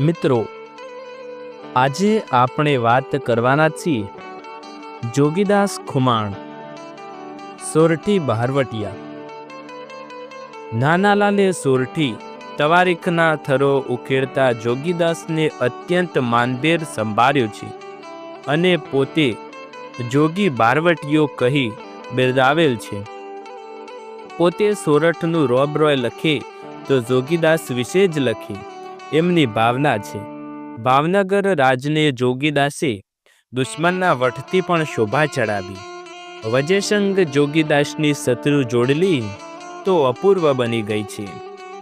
મિત્રો, આજે આપણે વાત કરવાના છીએ જોગીદાસ ખુમાણ, સોરઠી બહારવટિયા નાનાલાલે સોરઠી તવારીખના થરો ઉકેળતા જોગીદાસને અત્યંત માનભેર સંભાળ્યો છે અને પોતે જોગી બારવટીયો કહી બિરદાવેલ છે. પોતે સોરઠનું રોબરોય લખે તો જોગીદાસ વિશે જ લખે. એમની ભાવના છે. ભાવનગર રાજને જોગીદાસે દુશ્મનના વટથી પણ શોભા ચડાવી. વજયસંગ જોગીદાસની શત્રુ જોડલી તો અપૂર્વ બની ગઈ છે.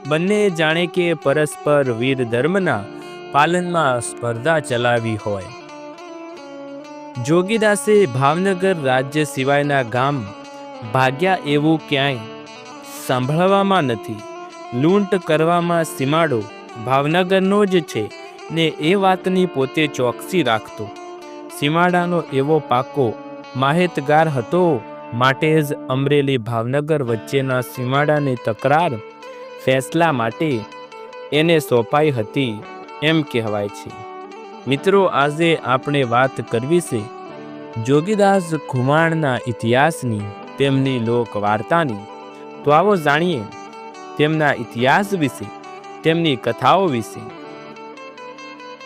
બંને જાણે કે પરસ્પર વીર ધર્મના પાલનમાં સ્પર્ધા ચલાવી હોય. જોગીદાસે ભાવનગર રાજ્ય સિવાયના ગામ ભાગ્યા એવું ક્યાંય સાંભળવામાં નથી. લૂંટ કરવામાં સીમાડો ભાવનગરનો જ છે ને એ વાતની પોતે ચોકસી રાખતો. સીમાડાનો એવો પાકો માહિતગાર હતો માટે જ અમરેલી ભાવનગર વચ્ચેના સીમાડાની તકરાર ફેસલા માટે એને સોંપાઈ હતી એમ કહેવાય છે. મિત્રો, આજે આપણે વાત કરવી છે જોગીદાસ ખુમાણના ઇતિહાસની, તેમની લોક વાર્તાની તો આવો જાણીએ તેમના ઇતિહાસ વિશે. તેમની કથાઓ વિશે.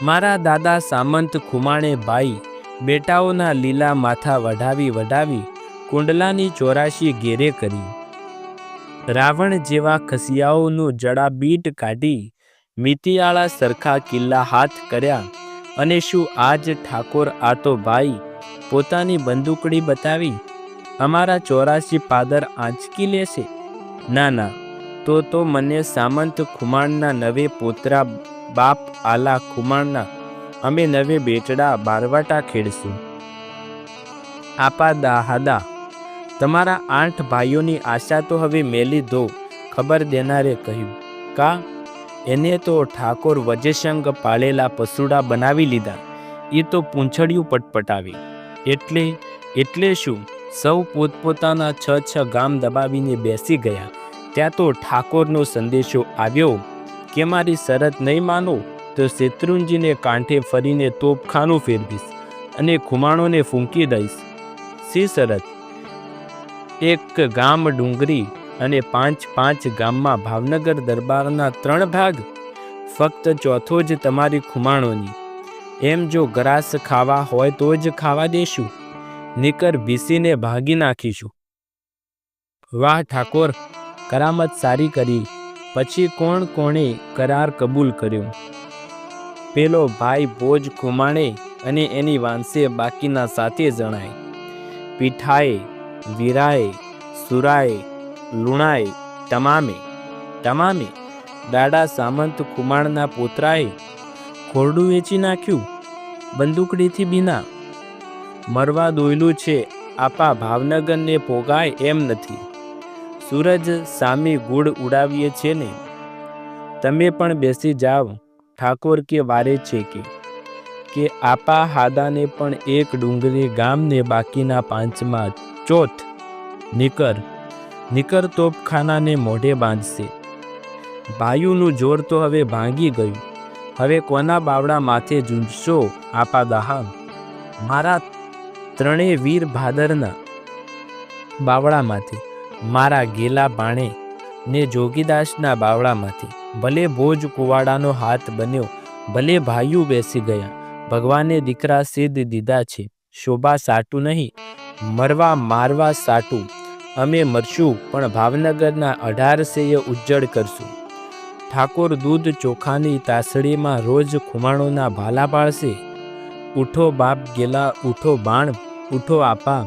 મારા દાદા સામંત ખુમાણે ભાઈ બેટાઓના લીલા માથા વઢાવી વઢાવી કુંડલાની ચોરાશી ઘેરે કરી. રાવણ જેવા ખસિયાઓનું જડાબીટ કાઢી મિતિયાળા સરખા કિલ્લા હાથ કર્યા અને શું આજ ઠાકોર આ તો ભાઈ પોતાની બંદૂકડી બતાવી? અમારા ચોરાશી પાદર આંચકી લેશે? ના ના તો તો મને સામંત ખુમાણના નવે પોતરા બાપ આલા ખુમાણના, અમે નવે બેટડા બારવાટા ખેડશું. આપા દાહાદા, તમારા આઠ ભાઈઓની આશા તો હવે મેલી દો, ખબર દેનારે કહ્યું. કા? એને તો ઠાકોર વજેશંગ પાળેલા પસુડા બનાવી લીધા. એ તો પૂંછડિયું પટપટાવી. એટલે એટલે શું? સૌ પોતપોતાના છ છ ગામ દબાવીને બેસી ગયા. ત્યાં તો ઠાકોરનો સંદેશો આવ્યો કે મારી શરત નહીં માનો તો શેત્રુંજીને કાંઠે ફરીને તોપખાનું ફેરવીશ અને ખુમાણોને ફૂંકી દઈશ. સી શરત? એક ગામ ડુંગરી અને પાંચ પાંચ ગામમાં ભાવનગર દરબારના ત્રણ ભાગ? ફક્ત ચોથો જ તમારી ખુમાણોની. એમ જો ગ્રાસ ખાવા હોય તો જ ખાવા દેશું. નીકર બીસીને ભાગી નાખીશું. વાહ ઠાકોર! કરામત સારી કરી, પછી કોણ કોણે કરાર કબૂલ કર્યો? પેલો ભાઈ ભોજ ખુમાણે અને એની વાંસે બાકીના સાથે જણાય. પીઠાએ, વીરાએ, સુરાએ, લુણાએ, તમામે તમામે, દાડા સામંત ખુમાણના પોતરાએ ખોરડું વેચી નાખ્યું, બંદૂકડીથી બીના. મરવા દોયલું છે, આપા ભાવનગરને ભોગાય એમ નથી. સૂરજ સામે ગુડ ઉડાવીએ છે ને? તમે પણ બેસી જાઓ. ઠાકોર કે વારે છે કે? કે આપા હાદાને પણ એક ડુંગરી ગામને બાકીના પાંચમાં ચોથ નિકર. નિકર તોપખાનાને મોઢે બાંધશે. ભાઈઓનું જોર તો હવે ભાંગી ગયું. હવે કોના બાવડા માથે ઝૂંઝશો આપા દહામ? મારા ત્રણેય વીર ભાદરના બાવળામાંથી મારા ગેલા બાણે ને જોગીદાસના બાવળામાંથી ભલે ભોજ કુવાડાનો હાથ બન્યો, ભલે ભાઈઓ બેસી ગયા, ભગવાને દીકરા સિદ્ધ દીધા છે, શોભા સાટું નહીં, મરવા મારવા સાટું, અમે મરશું, પણ ભાવનગરના અઢારસેય ઉજ્જડ કરશું. ઠાકોર દૂધ ચોખાની તાસડીમાં રોજ ખુમાણોના ભાલા પાડશે ઉઠો બાપ ગેલા, ઉઠો બાણ, ઉઠો આપા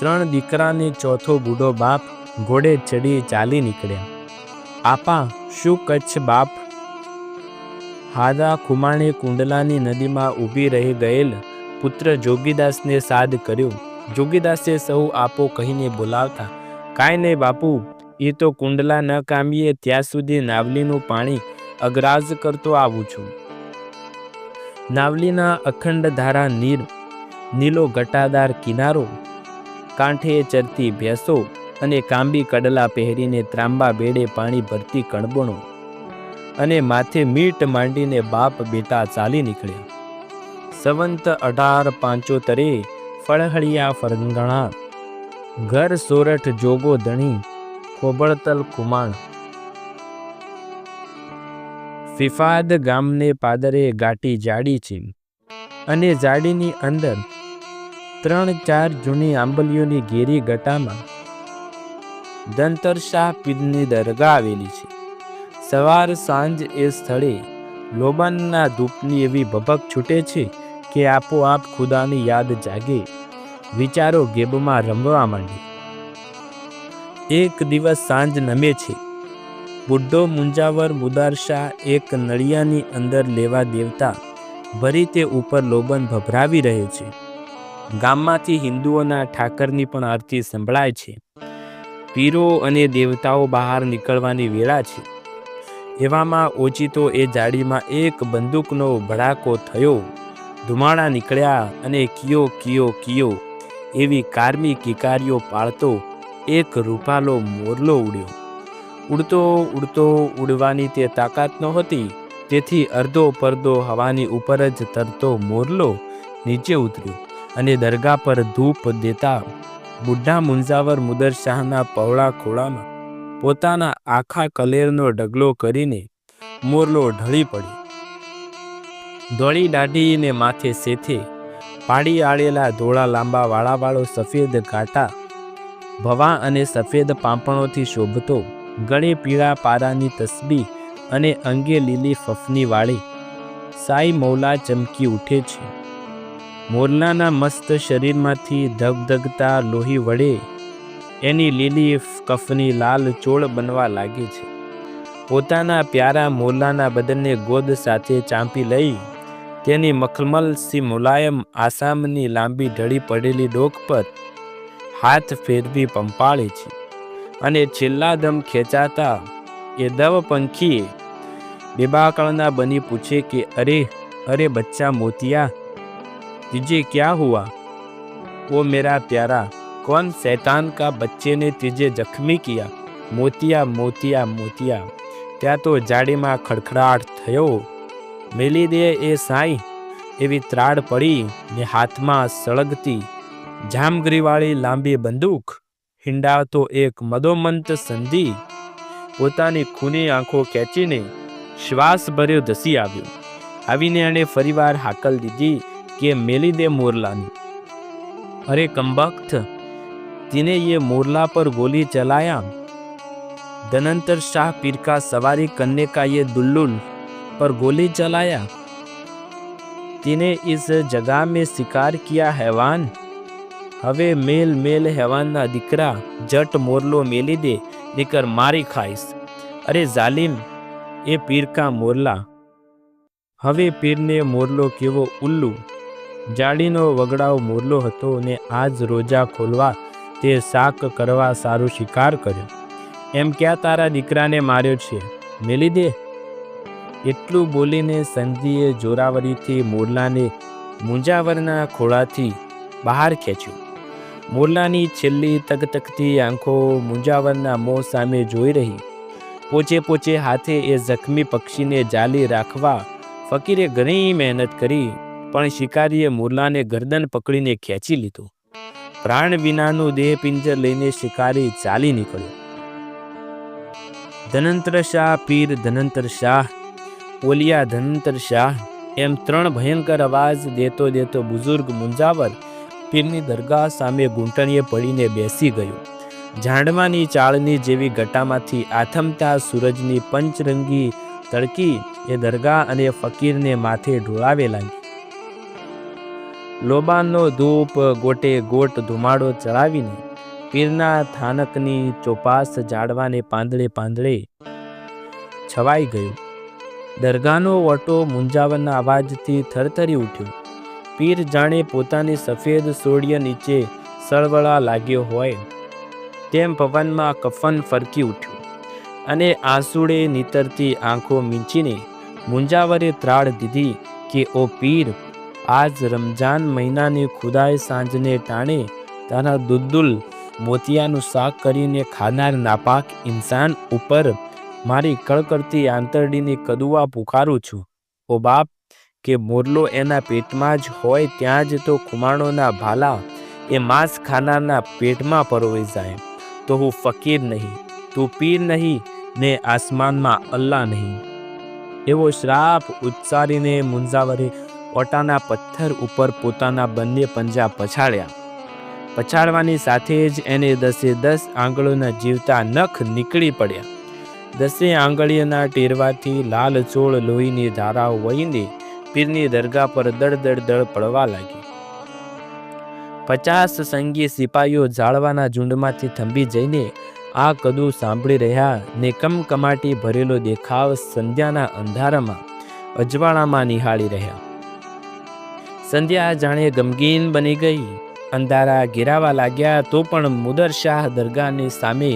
ત્રણ દીકરાને ચોથો બૂઢો બાપ ઘોડે ચડી ચાલી નીકળ્યા. આપા, શું કચ્છ બાપ? હાદા ખુમાણે કુંડલાની નદીમાં ઊભી રહી ગયેલ પુત્ર જોગીદાસને સાદ કર્યો. જોગીદાસે સૌ આપો કહીને બોલાવતા, કાંઈ નહીં બાપુ એ તો કુંડલા ન કામીએ ત્યાં સુધી નાવલીનું પાણી અગ્રાજ કરતો આવું છું. નાવલીના અખંડ ધારા નીર, નીલો ઘટાદાર કિનારો કાંઠે ચરતી ભેંસો અને કાંબી કડલા પહેરીને ત્રાંબા બેડે પાણી ભરતી કણબણો અને માથે મીટ માંડીને બાપ બેટા ચાલી નીકળ્યા. સંવંત અઢાર પાંચોતરે ફળહળિયા ફરંગણા ઘર સોરઠ જોગો ધણી, ખોબળતલ કુમાણ ફિફાદ ગામને પાદરે ગાટી જાડી છે અને જાડીની અંદર ત્રણ ચાર જૂની આંબલીઓની ઘેરી ગટામાં દંતરશાહ પીરની દરગાહ આવેલી છે. સવાર સાંજ એ સ્થળે લોબાનના ધૂપની એવી ભભક છૂટે છે કે આપોઆપ ખુદાની યાદ જાગે, વિચારો ગેબમાં રમવા માંડે. એક દિવસ સાંજ નમે છે. બુડ્ઢો મુંજાવર મુદારશાહ એક નળિયાની અંદર લેવા દેવતા ભરી તે ઉપર લોબન ભભરાવી રહ્યો છે. ગામમાંથી હિન્દુઓના ઠાકરની પણ આરતી સંભળાય છે. પીરો અને દેવતાઓ બહાર નીકળવાની વેળા છે. એવામાં ઓચિતો એ જાડીમાં એક બંદૂકનો ભડાકો થયો. ધુમાડા નીકળ્યા અને કિયો કિયો કિયો એવી કારમી કિકારીઓ પાળતો એક રૂપાલો મોરલો ઉડ્યો. ઉડતો ઉડતો ઉડવાની તે તાકાત નહોતી. તેથી અડધો પડદો હવાની ઉપર જ તરતો મોરલો નીચે ઉતર્યો. અને દરગાહ પર ધૂપ દેતા બુઢા મુંજાવર મુદર શાહના પહોળા ખોળામાં પોતાના આખા કલેરનો ઢગલો કરીને મોરલો ઢળી પડ્યો ધોળી દાઢીને માથે સેથે પાડી આળેલા ધોળા લાંબા વાળાવાળો સફેદ ઘાટા ભવા અને સફેદ પાંપણોથી શોભતો ગળે પીળા પારાની તસબી અને અંગે લીલી ફફની વાળી સાઈ મૌલા ચમકી ઉઠે છે. મોરલાના મસ્ત શરીરમાંથી ધગધગતા લોહી વડે એની લીલી કફની લાલ ચોળ બનવા લાગે છે. પોતાના પ્યારા મોરલાના બદનને ગોદ સાથે ચાંપી લઈ, તેની મખમલ સી મુલાયમ આસામની લાંબી ઢળી પડેલી ડોક પર હાથ ફેરવી પંપાળે છે. અને છેલ્લા દમ ખેંચાતા એ દવ પંખીએ બેબાકળના બની પૂછે કે, અરે અરે બચ્ચા મોતિયા तुझे क्या हुआ वो मेरा प्यारा कौन शैतान का बच्चे ने तुझे जख्मी किया મોતિયા મોતિયા મોતિયા ત્યાં તો જાડીમાં ખડખડાટ થયો મેલી દે એ સાઈ એવી ત્રાડ પડી ને હાથમાં સળગતી જામગરીવાળી લાંબી બંદૂક હિંડાવતો એક મદોમંત સંધિ પોતાની ખૂની આંખો ખેંચીને શ્વાસ ભર્યો ધસી આવ્યો આવીને એણે ફરીવાર હાકલ દીધી કે મેલી દે મોરલાની અરે કમબખ્ત तिने ये मोरला पर गोली चलाया धनंतर शाह पीर का सवारी करने का ये दुल्लुल पर गोली चलाया तिने इस जगह में शिकार किया हैवान હવે મેલ મેલ હેવાનના દીકરા જટ મોરલો મેલી દે દીકર મારી ખાઈશ અરે જાલિમ એ પીર કા મોરલા હવે પીરને મોરલો કેવો ઉલ્લુ જાડીનો વગડાવ મોરલો હતો ને આજ રોજા ખોલવા તે શાક કરવા સારો શિકાર કર્યો. એમ ક્યાં તારા દીકરાને માર્યો છે? મેલી દે એટલું બોલીને સંધિએ જોરાવરીથી મોરલાને મુંજાવરના ખોળાથી બહાર ખેંચ્યું. મોરલાની છેલ્લી તકતકતી આંખો મુંજાવરના મોં સામે જોઈ રહી. પોચે પોચે હાથે એ જખમી પક્ષીને જાલી રાખવા ફકીરે ઘણી મહેનત કરી પણ શિકારીએ મુરલાને ગરદન પકડીને ખેંચી લીધો. પ્રાણ વિનાનું દેહ પિંજર લઈને શિકારી ચાલી નીકળ્યો. ધનંતર શાહ, પીર ધનંતર શાહ, ઓલિયા ધનંતર શાહ એમ ત્રણ ભયંકર અવાજ દેતો દેતો બુઝુર્ગ મુંજાવર પીરની દરગાહ સામે ઘૂંટણીએ પડીને બેસી ગયો. ઝાડવાની ચાળની જેવી ગટામાંથી આથમતા સૂરજની પંચરંગી તડકી એ દરગાહ અને ફકીરને માથે ઢોળાવે લાગી. લોબાનનો ધૂપ ગોટે ગોટ ધુમાડો ચડાવીને પીરના થાનકની ચોપાસ જાડવાને પાંદડે પાંદડે છવાઈ ગયો. દરગાહનો વટો મુંજાવરના અવાજથી થરથરી ઉઠ્યો. પીર જાણે પોતાની સફેદ સોડિયા નીચે સળવળા લાગ્યો હોય તેમ પવનમાં કફન ફરકી ઉઠ્યું અને આંસુડે નીતરતી આંખો મીંચીને મુંજાવરે ત્રાળ દીધી કે, ઓ પીર આજ રમજાન મહિનાની ખુદાએ સાંજને ટાણે તારા દુદ્દુલ મોતિયાનું શાક કરીને ખાનાર નાપાક ઇન્સાન ઉપર મારી કળકળતી આંતરડીની કદુઆ પુકારું છું. ઓ બાપ, કે મોરલો એના પેટમાં જ હોય ત્યાં જ તો ખુમાણોના ભાલા એ માંસ ખાનારના પેટમાં પરોવી જાય. તો હું ફકીર નહીં, તું પીર નહીં, ને આસમાનમાં અલ્લાહ નહીં. એવો શ્રાપ ઉચ્ચારીને મુંજાવરે ઓટાના પથ્થર ઉપર પોતાના બંને પંજા પછાડ્યા. પછાડવાની સાથે જ એને દસે દસ આંગળોના જીવતા નખ નીકળી પડ્યા. દસે આંગળીઓના ટેરવાથી લાલ ચોળ લોહીની ધારાઓ વહીને પીરની દરગાહ પર દળ દળ દળ પડવા લાગી. પચાસ સંગી સિપાહીઓ જાળવાના ઝુંડમાંથી થંભી જઈને આ કદું સાંભળી રહ્યા ને કમકમાટી ભરેલો દેખાવ સંધ્યાના અંધારામાં અજવાળામાં નિહાળી રહ્યા. સંધ્યા જાણે ગમગીન બની ગઈ. અંધારા ઘેરાવા લાગ્યા તો પણ મુદર શાહ દરગાહની સામે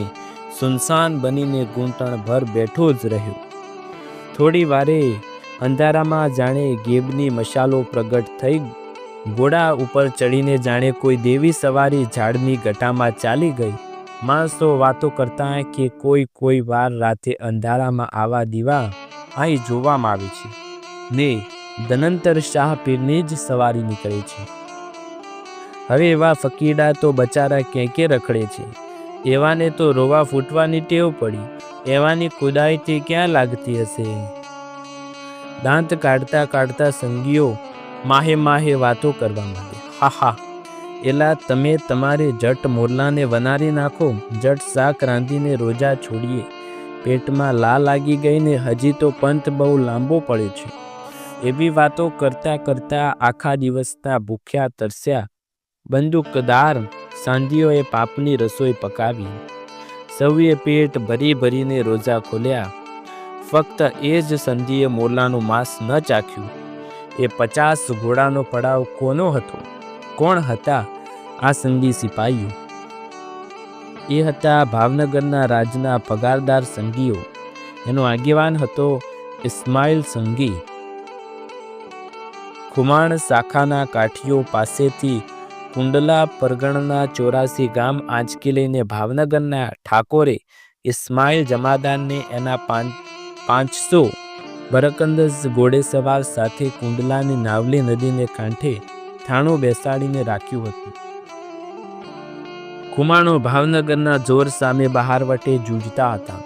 સુનસાન બનીને ઘૂંટણભર બેઠો જ રહ્યો. થોડી વારે અંધારામાં જાણે ગેબની મશાલો પ્રગટ થઈ, ઘોડા ઉપર ચડીને જાણે કોઈ દેવી સવારી ઝાડની ગટામાં ચાલી ગઈ. માણસો વાતો કરતા કે કોઈ કોઈ વાર રાતે અંધારામાં આવા દીવા અહીં જોવામાં આવે છે. ને ધનંતર શાહ પીરની જ સવારી નીકળે છે. હવે એવા ફકીડા તો બચારા ક્યાંકે રખડે છે? એવાને તો રોવા ફૂટવાની ટેવ પડી. એવાની ખુદાઈથી ક્યાં લાગતી હશે? દાંત કાઢતા કાઢતા સંગીઓ માહે માહે વાતો કરવા માંડે. હા હા. એલા, તમે તમારે જટ મોરલાને વનારી નાખો. જટ શાક રાંધીને રોજા છોડીએ. પેટમાં લા લાગી ગઈને હજી તો પંથ બહુ લાંબો પડે છે. એવી વાતો કરતા કરતા આખા દિવસના ભૂખ્યા, તરસ્યા, બંદૂકદાર સાંધીઓએ પાપની રસોઈ પકાવી. સૌએ પેટ ભરી ભરીને રોજા ખોલ્યા. ફક્ત એ જ સંધિએ મોરલાનું માંસ ન ચાખ્યું. એ પચાસ ઘોડાનો પડાવ કોનો હતો? કોણ હતા આ સંગી સિપાહીઓ એ હતા ભાવનગરના રાજના પગારદાર સંગીઓ એનો આગેવાન હતો ઇસ્માઇલ સંગી ખુમાણ શાખાના કાઠીઓ પાસેથી કુંડલા પરગણના ચોરાસી ગામ આંચકી લઈને ભાવનગરના ઠાકોરે ઇસ્માઇલ જમાદારને એના પાંચ પાંચસો બરકંદજ ઘોડેસવાર સાથે કુંડલાની નાવલી નદીને કાંઠે થાણું બેસાડીને રાખ્યું હતું. ખુમાણો ભાવનગરના જોર સામે બહારવટે જૂજતા હતા.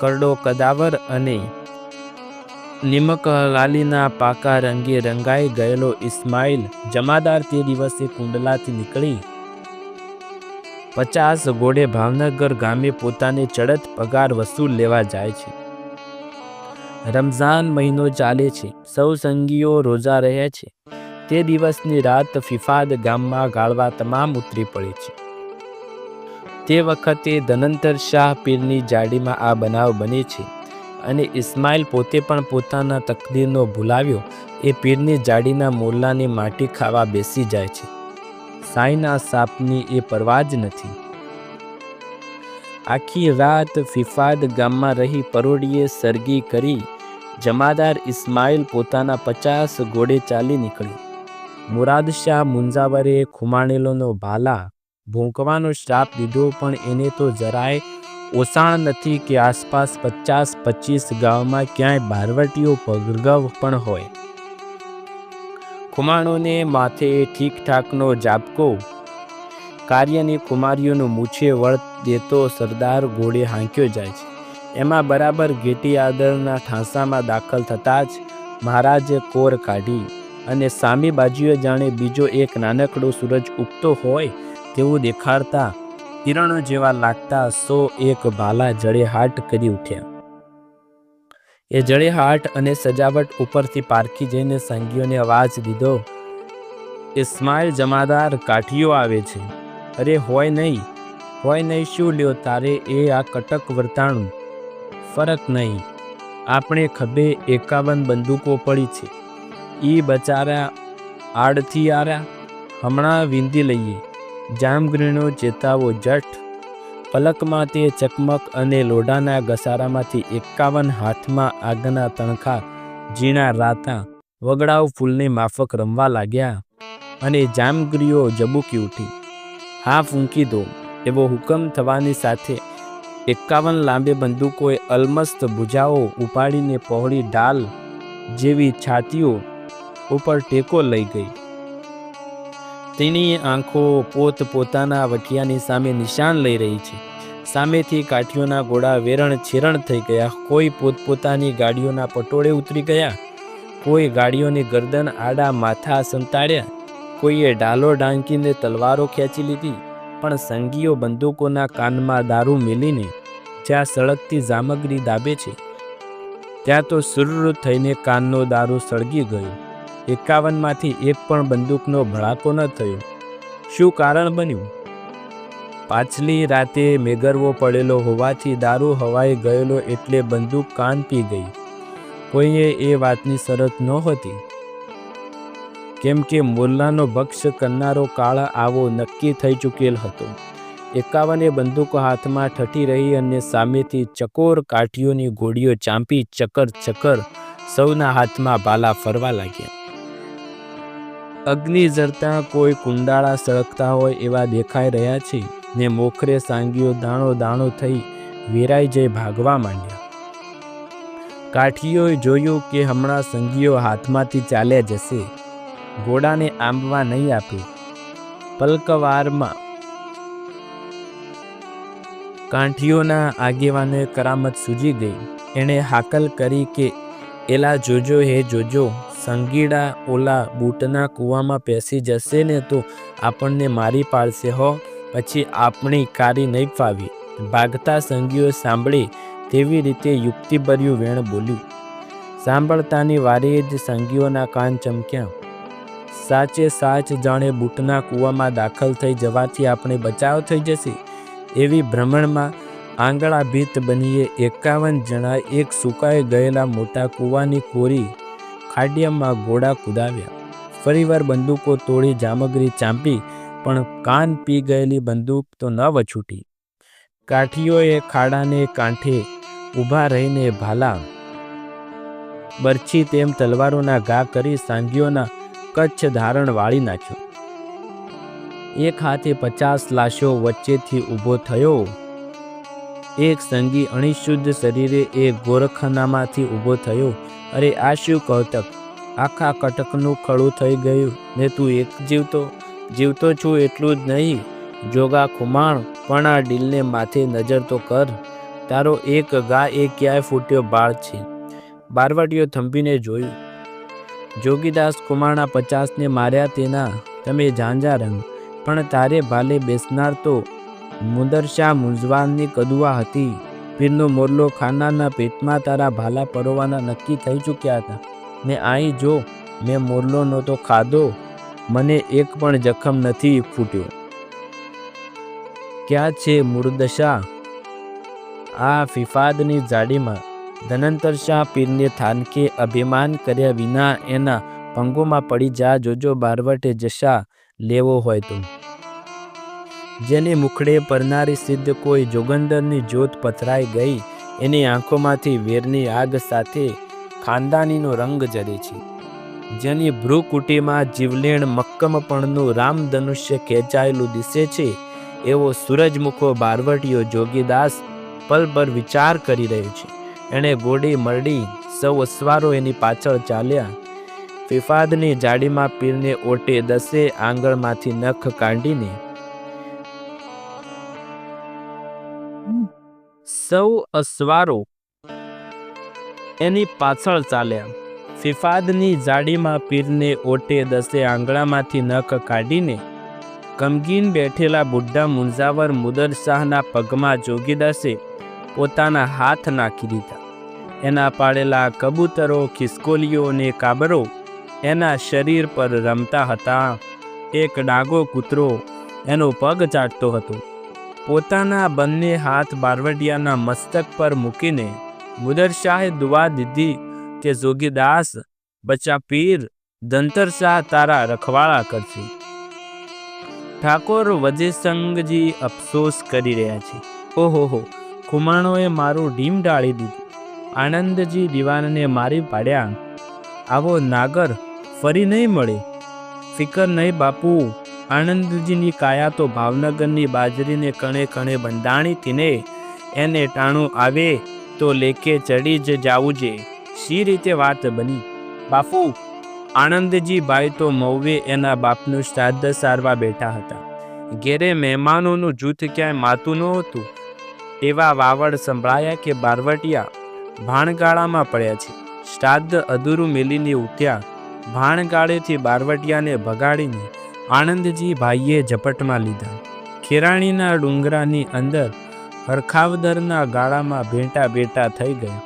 કરડો, કદાવર અને નિમક લાલીના પાકા રંગે રંગાઈ ગયેલો ઇસ્માઇલ જમાદાર તે દિવસે કુંડલાથી નીકળી. પચાસ ઘોડે ભાવનગર ગામે પોતાને ચડત પગાર વસૂલ લેવા જાય છે. રમઝાન મહિનો ચાલે છે. સૌ સંગીઓ રોજા રહે છે. તે દિવસની રાત ફિફાદ ગામમાં ગાળવા તમામ ઉતરી પડે છે. તે વખતે ધનંતર શાહ પીરની જાડીમાં આ બનાવ બને છે. અને ઇસ્માઇલ પોતે પણ પોતાના તકદીરનો ભૂલાવ્યો. એ પીરની જાડીના મોરલાની માટી ખાવા બેસી જાય છે. સાઈના સાપની એ પરવા જ નથી. આખી રાત ફિફાદ ગામમાં રહી પરોડીએ સરગી કરી જમાદાર ઇસ્માઇલ પોતાના પચાસ ઘોડે ચાલી નીકળ્યો. મુરાદશાહ મુંજાવરે ખુમાણેલોનો ભાલા ભૂંકવાનો શ્રાપ દીધો પણ એને તો જરાય ઓસાણ નથી કે આસપાસ પચાસ, પચીસ ગામમાં ક્યાંય બારવટીઓ પગરગવ પણ હોય. ખુમાણોને માથે ઠીકઠાકનો જાપકો કાર્યની કુમારીઓનું મૂછે વળત દેતો સરદાર ઘોડે હાંક્યો જાય છે. એમાં બરાબર ગેટી આદરના ઠાંસામાં દાખલ થતાં જ મહારાજે કોર કાઢી અને સામી બાજુએ જાણે બીજો એક નાનકડો સૂરજ ઉગતો હોય તેવું દેખાડતા કિરણો જેવા લાગતા સો એક ભાલા જળેહાટ કરી ઉઠ્યા. એ જળેહાટ અને સજાવટ ઉપરથી પારખી જઈને સંગીઓને અવાજ દીધો ઇસ્માઇલ જમાદાર કાઠીઓ આવે છે. અરે હોય નહીં હોય નહીં શું લ્યો તારે એ આ કટક વર્તાણું? ફરક નહીં, આપણે ખભે એકાવન બંદૂકો પડી છે. ઈ બચારા આડથી આર્યા હમણાં વિંધી લઈએ. જામગ્રીનો ચેતાવો જઠ, પલકમાં તે ચકમક અને લોઢાના ઘસારામાંથી એકાવન હાથમાં આગના તણખા ઝીણા રાતા વગડાવ ફૂલને માફક રમવા લાગ્યા અને જામગીરીઓ જબૂકી ઉઠી. હા, ફૂંકી દો, એવો હુકમ થવાની સાથે એકાવન લાંબે બંદૂકોએ અલમસ્ત ભુજાઓ ઉપાડીને પહોળી ઢાલ જેવી છાતીઓ ઉપર ટેકો લઈ ગઈ. તેની આંખો પોત પોતાના વટિયાની સામે નિશાન લઈ રહી છે. સામેથી કાઠીઓના ઘોડા વેરણ છેરણ થઈ ગયા. કોઈ પોતપોતાની ગાડીઓના પટોળે ઉતરી ગયા. કોઈ ગાડીઓની ગરદન આડા માથા સંતાડ્યા. કોઈએ ઢાલો ડાંકીને તલવારો ખેંચી લીધી. પણ સંગીઓ બંદૂકોના કાનમાં દારૂ મેલીને જ્યાં સળગતી સામગ્રી દાબે છે, ત્યાં તો સુરૃ થઈને કાનનો દારૂ સળગી ગયો. એકાવનમાંથી એક પણ બંદૂકનો ભડાકો ન થયો. શું કારણ બન્યું? પાછલી રાતે મેગરવો પડેલો હોવાથી દારૂ હવાઈ ગયેલો એટલે બંદૂક કાન પી ગઈ. કોઈએ એ વાતની શરત નહોતી કેમ કે મોલ્લાનો ભક્ષ કરનારો કાળ આવો નક્કી થઈ ચૂકેલ હતો. એકાવને બંદૂક હાથમાં ઠઠી રહી અને સામેથી ચકોર કાઠીઓની ગોળીઓ ચાંપી ચકર ચકર સૌના હાથમાં ભાલા ફરવા લાગ્યા. અગ્નિ જરતા કોઈ કુંડાળા સળગતા હોય એવા દેખાઈ રહ્યા છે ને મોખરે સાંગીઓ દાણો દાણો થઈ વેરાઈ જઈ ભાગવા માંડ્યા. કાઠીઓએ જોયું કે હમણાં સંગીઓ હાથમાંથી ચાલ્યા જશે. ઘોડાને આંબવા નહીં આપે. પલકવારમાં કાંઠીઓના આગેવાને કરામત સૂજી ગઈ. એણે હાકલ કરી કે, એલા જોજો હે જોજો સંગીડા ઓલા બૂટના કૂવામાં પેસી જશે ને તો આપણને મારી પાડશે, હો. પછી આપણી કારી નહીં ફાવી. ભાગતા સંગીઓ સાંભળે તેવી રીતે યુક્તિભર્યું વેણ બોલ્યું. સાંભળતાની વારે જ સંગીઓના કાન ચમક્યા. સાચે સાચ જાણે બૂટના કૂવામાં દાખલ થઈ જવાથી આપણે બચાવ થઈ જશે. એવી ભ્રમણમાં આંગળા ભીત બનીએ એકાવન જણા એક સુકાઈ ગયેલા મોટા કૂવાની કોરી ખાડિયામાં ઘોડા કુદાવ્યા. ફરીવાર બંદૂકો તોડી જામગરી ચાંપી, પણ કાન પી ગયેલી બંદૂક તો ન વછૂટી. કાઠીઓએ ખાડાને કાંઠે ઊભા રહીને ભાલા બરછી તેમ તલવારોના ઘા કરી સાંગીઓના કચ્છ ધારણ વાળી નાખ્યો. એક હાથે પચાસ લાશો વચ્ચેથી ઊભો થયો. એક સંગી અણિશુદ્ધ શરીરે એ ગોરખાનામાંથી ઊભો થયો. અરે, આ શું કૌતક? આખા કટકનું ખડું થઈ ગયું. ને તું એક જીવતો? જીવતો છું એટલું જ નહીં. જોગા ખુમાણ, પણ આ ડીલને માથે નજર તો કર. તારો એક ગા એ ક્યાંય ફૂટ્યો બાળ છે. બારવટીઓ થંભીને જોયું. જોગીદાસ કુમારના પચાસને માર્યા તેના. તમે ઝાંઝા રંગ. પણ તારે ભાલે બેસનાર તો મુદરશા મૂંઝવાનની કદુઆ હતી. પીરનો મોરલો ખાનાના પેટમાં તારા ભાલા પરોવાના નક્કી થઈ ચૂક્યા હતા. ને અહીં જો, મેં મોરલો નહોતો ખાધો. મને એક પણ જખમ નથી ફૂટ્યો. ક્યાં છે મૂળદશા આ ફિફાદની જાડીમાં. ધનંતર શાહ પીરને થાનકે અભિમાન કર્યા વિના એના પંગોમાં પડી જા, જોજો બારવટે જશા લેવો હોય તો. જેને મુખડે પરનારી સિદ્ધ કોઈ જોગંદરની જ્યોત પથરાઈ ગઈ, એની આંખોમાંથી વેરની આગ સાથે ખાનદાનીનો રંગ જરે છે. જેની ભ્રુકુટીમાં જીવલેણ મક્કમપણનું રામધનુષ્ય ખેંચાયેલું દિશે છે, એવો સૂરજમુખો બારવટીયો જોગીદાસ પલભર વિચાર કરી રહ્યો છે. એણે ગોડી મરડી સૌ અસવારો એની પાછળ ચાલ્યા. ફિફાદની જાડીમાં પીરને ઓટે દસે આંગળમાંથી નખ કાઢીને સૌ અસવારો. એની પાછળ ચાલ્યા. ફિફાદની જાડીમાં પીરને ઓટે દસે આંગળામાંથી નખ કાઢીને ગમગીન બેઠેલા બુઢા મુંજાવર મુદર શાહના પગમાં જોગીદાસે પોતાના હાથ નાખી દીધા. એના પાડેલા કબૂતરો, ખિસકોલીઓ અને કાબરો એના શરીર પર રમતા હતા. એક ડાગો કૂતરો એનો પગ ચાટતો હતો. પોતાના બંને હાથ બારવટિયાના મસ્તક પર મૂકીને મુદરશાહે દુવા દીધી કે જોગીદાસ બચા પીર દંતરશાહ તારા રખવાળા કરશે. ઠાકોર વજેસંગજી અફસોસ કરી રહ્યા છે. ઓહોહો ખુમાણોએ મારું ઢીમ ડાળી દીધું. આનંદજી દિવાનને મારી પાડ્યા. આવો નાગર, ફરી નહીં મળે. ફિકર નહીં બાપુ. આનંદજીની કાયા તો ભાવનગરની બાજરીને કણે કણે બંધાણી થઈને એને ટાણું આવે તો લેકે ચડી જ જાવું જે. સી રીતે વાત બની? બાપુ, આનંદજી ભાઈ તો મૌવે એના બાપનું શ્રાદ્ધ સારવા બેઠા હતા. ઘેરે મહેમાનોનું જૂથ ક્યાંય માતું નહોતું એવા વાવડ સંભળાયા કે બારવટિયા ભાણગાળામાં પડ્યા છે. શ્રાદ્ધ અધૂરું મેલીને ઉઠ્યા. ભાણગાળેથી બારવટિયાને ભગાડીને આનંદજી ભાઈએ ઝપટમાં લીધા. ખેરાણીના ડુંગરાની અંદર હરખાવદરના ગાળામાં ભેટા ભેટા થઈ ગયા.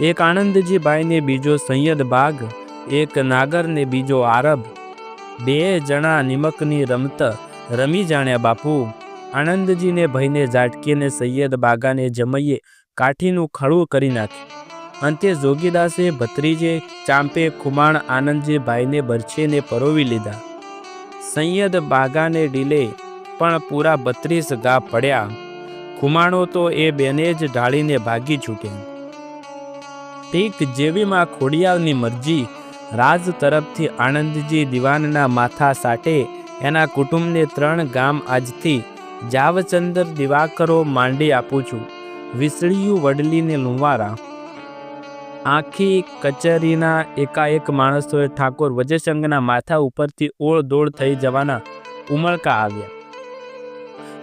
એક આનંદજી ભાઈને બીજો સૈયદ બાગ, એક નાગરને બીજો આરબ. બે જણા નિમકની રમત રમી જાણ્યા બાપુ. આનંદજીને ભાઈને ઝાટકીને સૈયદ બાગાને જમૈયે કાઠીનું ખડું કરી નાખ્યું. અંતે જોગીદાસે ભત્રીજે ચાંપે ખુમાણ આનંદજી ભાઈને બરછેને પરોવી લીધા. સૈયદ બાગાને ડીલે, પણ પૂરા બત્રીસ ગા પડ્યા. ખુમાણો તો એ બેને જ ઢાળીને ભાગી છૂટ્યા ઠીક જેવીમાં ખોડિયારની મરજી, રાજ તરફથી આનંદજી દિવાનના માથા સાટે, એના કુટુંબને ત્રણ ગામ આજથી જાવચંદર દિવાકરો માંડી આપું છું. વિસળિયું વડલીને લુંવારા. આખી કચેરીના એકાએક માણસોએ ઠાકોર વજયશંકરના માથા ઉપરથી ઓળ દોળ થઈ જવાના ઉમળકા આવ્યા.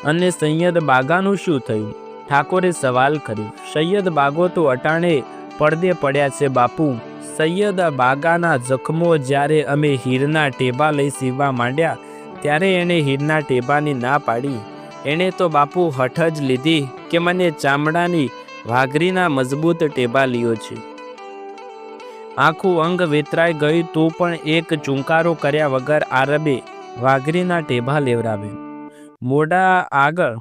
અને સૈયદ બાગાનું શું થયું? ઠાકોરે સવાલ કર્યો. સૈયદ બાગો તો અટાણે પડદે પડ્યા છે બાપુ. સૈયદ બાગાના જખમો જ્યારે અમે હીરના ટેબા લઈ સીવવા માંડ્યા, ત્યારે એણે હીરના ટેબાની ના પાડી. એણે તો બાપુ હઠ જ લીધી કે મને ચામડાની વાઘરીના મજબૂત ટેબા લ્યો છે. આખું અંગ વેતરાઈ ગયું, તો પણ એક ચુંકારો કર્યા વગર આરબે વાઘરીના ટેભા લેવડાવ્યું. મોઢા આગળ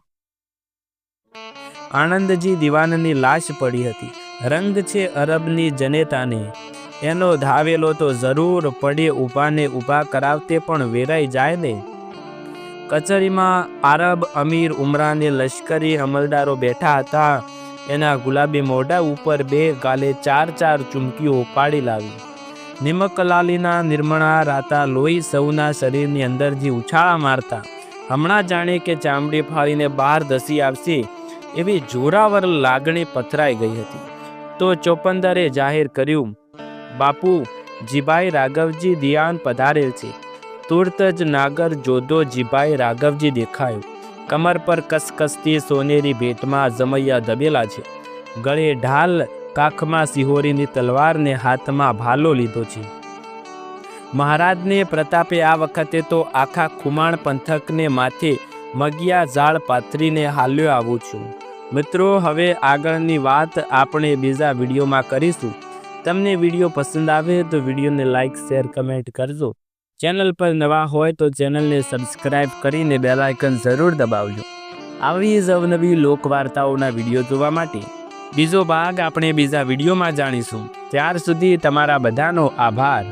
આનંદજી દિવાનની લાશ પડી હતી. રંગ છે અરબની જનેતાને. એનો ધાવેલો તો જરૂર પડે ઊભાને ઊભા કરાવતે પણ વેરાઈ જાય ને. કચેરીમાં આરબ અમીર ઉમરાને લશ્કરી અમલદારો બેઠા હતા. એના ગુલાબી મોઢા ઉપર બે ગાલે ચાર ચાર ચુમકીઓ ઉપાડી લાવી. નિમકલાલીના નિર્મળા રાતા લોહી સૌના શરીરની અંદરથી ઉછાળા મારતા. હમણાં જાણે કે ચામડી ફાળીને બહાર ધસી આવશે એવી જોરાવર લાગણી પથરાઈ ગઈ હતી. તો ચોપંદરે જાહેર કર્યું, બાપુ, જીભાઈ રાઘવજી દિયાન પધારેલ છે. તુરત જ નાગર જોધો જીભાઈ રાઘવજી દેખાયો. કમર પર કસકસતી સોનેરી ભેટમાં જમૈયા દબેલા છે. ગળે ઢાલ, કાખમાં સિહોરીની તલવારને હાથમાં ભાલો લીધો છે. મહારાજને પ્રતાપે આ વખતે તો આખા ખુમાણ પંથકને માથે મગિયા ઝાડ પાથરીને હાલ્યો આવું છું. મિત્રો, હવે આગળની વાત આપણે બીજા વિડીયોમાં કરીશું. તમને વીડિયો પસંદ આવે તો વિડીયોને લાઇક શેર, કમેન્ટ કરજો. ચેનલ પર નવા હોય તો ચેનલને સબસ્ક્રાઇબ કરીને બેલ જરૂર દબાવજો. આવી જ અવનવી લોકવાર્તાઓના વીડિયો જોવા માટે બીજો ભાગ આપણે બીજા વિડીયોમાં જાણીશું. ત્યાર સુધી તમારા બધાનો આભાર.